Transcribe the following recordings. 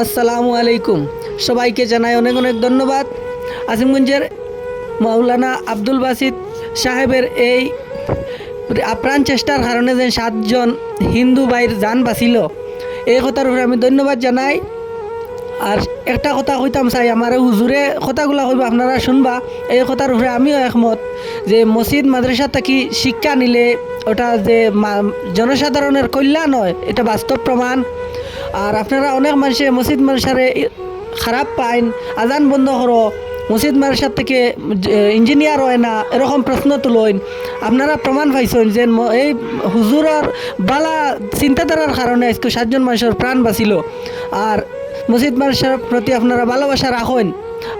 আসসালামু আলাইকুম। সবাইকে জানাই অনেক অনেক ধন্যবাদ। আসিমগঞ্জের মাওলানা আব্দুল বাসিদ সাহেবের এই আপ্রাণ চেষ্টার কারণে যে সাতজন হিন্দু ভাইয়ের যান বাঁচিল। এই কথার উপরে আমি ধন্যবাদ জানাই। আর একটা কথা কইতাম চাই, আমার হুজুরে কথাগুলো কইব, আপনারা শুনবা। এই কথার উপরে আমিও একমত যে মসজিদ, মাদ্রাসা থাকি শিক্ষা নিলে ওটা যে জনসাধারণের কল্যাণ হয়, এটা বাস্তব প্রমাণ। আর আপনারা অনেক মানুষে মসজিদ মাদ্রাসারে খারাপ পাইন। আজান বন্ধ করো, মসজিদ মাদ্রাসার থেকে ইঞ্জিনিয়ার হয় না, এরকম প্রশ্ন তুলইন। আপনারা প্রমাণ পাইছেন যে এই হুজুরের বালা চিন্তাধারার কারণে আজকে সাতজন মানুষের প্রাণ বাঁচিল। আর মসজিদ মাদ্রাসার প্রতি আপনারা ভালোবাসা রাখেন।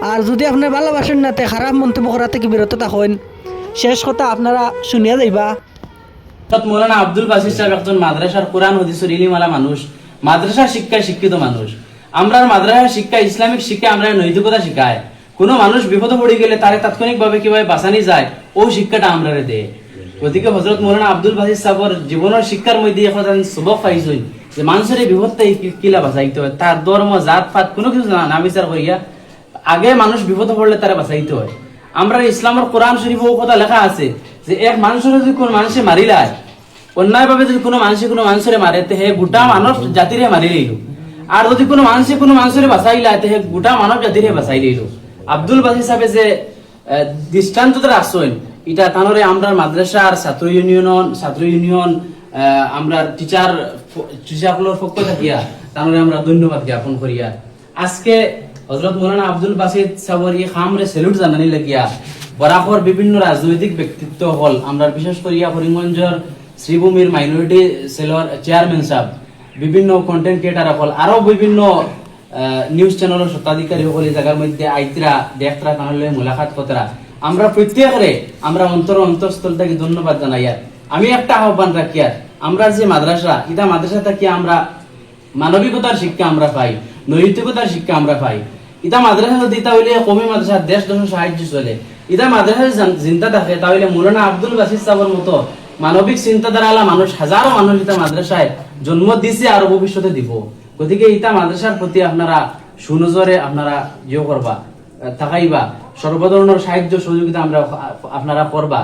আর যদি আপনার ভালোবাসেন না, তে খারাপ মন্তব্য করা থেকে বিরত থাকেন। শেষ কথা আপনারা শুনিয়া যাইবা। মৌলানা আব্দুল বাসির সাহেব একজন মাদ্রাসার কোরআন, হদিসের ইলিমালা মানুষ। মাদ্রাসা শিক্ষায় শিক্ষিত মানুষ। আমরা মাদ্রাসা শিক্ষা ইসলামিক শিক্ষা আমরা নৈতিকতা শিখায়। কোনো মানুষ বিপদে পড়ে গেলে তারে তাৎক্ষণিকভাবে কীভাবে বাঁচানি যায়, ও শিক্ষাটা আমরা দেয়। গতিকে হজরত মৌলানা আব্দুল বাসির সাহেবর জীবনের শিক্ষার মধ্যে এখন সবক পাইছই যে মানুষের এই বিপদটা কিলা বাঁচাইতে হয়, তার ধর্ম, জাত ফাত কোনো কিছু না বিচার করিয়া আগে মানুষ বিপদে পড়লে তারা বাঁচাইতে হয়। আমরা ইসলামের কোরআন শরীফ কথা লেখা আছে যে এক মানুষের যদি কোন মানুষে মারিলায় অন্যায় ভাবে যদি কোনো মানুষে কোনো মানুষের মারে, তে গোটা মানব জাতিরে মারি লইল। আর যদি কোনো মানুষে কোনো মানুষের বাঁচাইলা তে হে গোটা মানব জাতিরে বাঁচাই লইল। আব্দুল বাসি সাহেবে যে দৃষ্টান্ত তারা আসছেন, এটা তানরে আমরা মাদ্রাসার ছাত্র ইউনিয়ন ছাত্র ইউনিয়ন আমরা টিচার টিচারগুলোর পক্ষ থাকিয়া, তানরে আমরা ধন্যবাদ জ্ঞাপন করিয়া। আজকে হজরত মৌলানা আব্দুল বাসিদ সাবর এই খামরে সেলুট জানানি লাগিয়া, বরাবর বিভিন্ন রাজনৈতিক ব্যক্তিত্ব হল আমরা বিশেষ করিয়া করিমগঞ্জের শ্রীভূমির মাইনরিটি সেলর চেয়ারম্যান সাহেব, বিভিন্ন কন্টেন্ট ক্রিয়েটার হল আরও বিভিন্ন নিউজ চ্যানেলের স্বত্বাধিকারী এই জায়গার মধ্যে আইতরা দেখতরা তাহলে মোলাকাত কতরা আমরা প্রত্যেকরে আমরা অন্তর অন্তঃস্থল থেকে ধন্যবাদ জানাই আর আমি একটা আহ্বান রাখি আর আমরা যে মাদ্রাসা, ইটা মাদ্রাসা থেকে আমরা মানবিকতার শিক্ষা আমরা পাই নৈতিকতার শিক্ষা আমরা পাই। ইটা মাদ্রাসা যদি, তাহলে কমি মাদ্রাসা দেশ দেশ সাহায্য চলে। ইটা মাদ্রাসা চিন্তা থাকে, তাহলে মৌলানা আব্দুল বাসির সাহেবের মতো মানবিক চিন্তাধারা আলা মানুষ, হাজারো মানুষ এটা মাদ্রাসায় জন্ম দিছে আর ভবিষ্যতে দিব। গতিকে ইতা মাদ্রাসার প্রতি আপনারা সুনজরে আপনারা ইয়ে করবা থাকাইবা সর্বধরনের সাহায্য সহযোগিতা আমরা আপনারা করবা